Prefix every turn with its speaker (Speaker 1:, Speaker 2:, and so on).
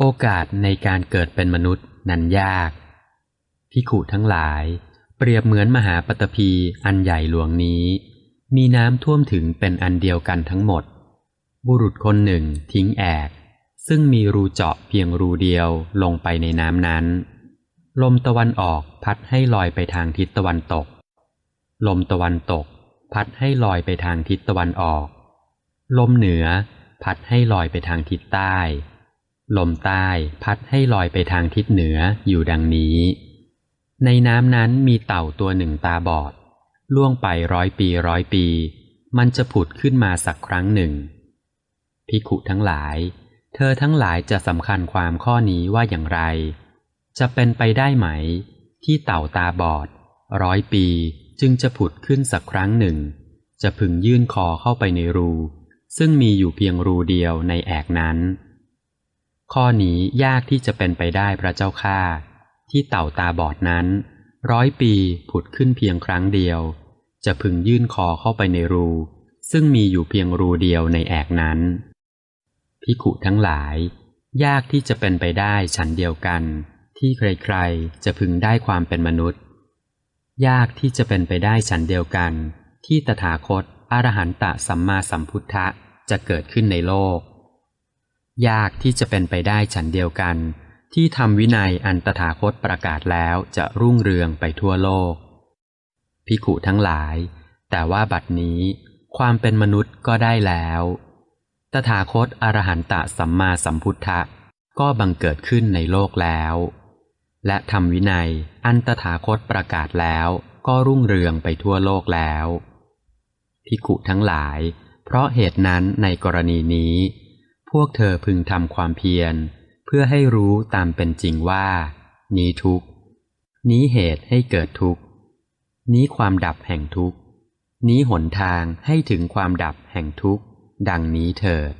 Speaker 1: โอกาสในการเกิดเป็นมนุษย์นั้นยากพิขุทั้งหลาย เปรียบเหมือนมหาปตพีอันใหญ่หลวงนี้ มีน้ำท่วมถึงเป็นอันเดียวกันทั้งหมด บุรุษคนหนึ่งทิ้งแอก ซึ่งมีรูเจาะเพียงรูเดียวลงไปในน้ำนั้น ลมตะวันออกพัดให้ลอยไปทางทิศตะวันตก ลมตะวันตก พัดให้ลอยไปทางทิศตะวันออก ลมเหนือ พัดให้ลอยไปทางทิศใต้ ลมใต้พัดให้ลอยไปทางทิศเหนืออยู่ดังนี้ ในน้ำนั้นมีเต่าตัวหนึ่งตาบอด ล่วงไปร้อยปีร้อยปี มันจะผุดขึ้นมาสักครั้งหนึ่งพิขุทั้งหลาย เธอทั้งหลายจะสำคัญความข้อนี้ว่าอย่างไร จะเป็นไปได้ไหม ที่เต่าตาบอด ร้อยปีจึงจะผุดขึ้นสักครั้งหนึ่ง จะพึงยื่นคอเข้าไปในรู ซึ่งมีอยู่เพียงรูเดียวในแอกนั้น ข้อนี้ยากที่จะเป็นไปได้พระเจ้าข้าที่เต่าตาบอดนั้น ร้อยปีผุดขึ้นเพียงครั้งเดียว จะพึงยื่นคอเข้าไปในรู ซึ่งมีอยู่เพียงรูเดียวในแอกนั้นพิขุทั้งหลาย ยากที่จะเป็นไปได้ฉันเดียวกัน ที่ใครๆจะพึงได้ความเป็นมนุษย์ ยากที่จะเป็นไปได้ฉันเดียวกัน ที่ตถาคตอรหันตสัมมาสัมพุทธะจะเกิดขึ้นในโลก ยากที่จะเป็นไปได้ฉันเดียวกัน ที่ทำวินัยอันตถาคตประกาศแล้วจะรุ่งเรืองไปทั่วโลก พิขุทั้งหลาย แต่ว่าบัดนี้ความเป็นมนุษย์ก็ได้แล้ว ตถาคตอรหันตะสัมมาสัมพุทธะก็บังเกิดขึ้นในโลกแล้ว และทำวินัยอันตถาคตประกาศแล้วก็รุ่งเรืองไปทั่วโลกแล้วพิขุทั้งหลาย เพราะเหตุนั้นในกรณีนี้ พวกเธอพึงทำความเพียร เพื่อให้รู้ตามเป็นจริงว่า นี้ทุกนี้เหตุให้เกิดทุกนี้ความดับแห่งทุกนี้หนทางให้ถึงความดับแห่งทุกดังนี้เถิด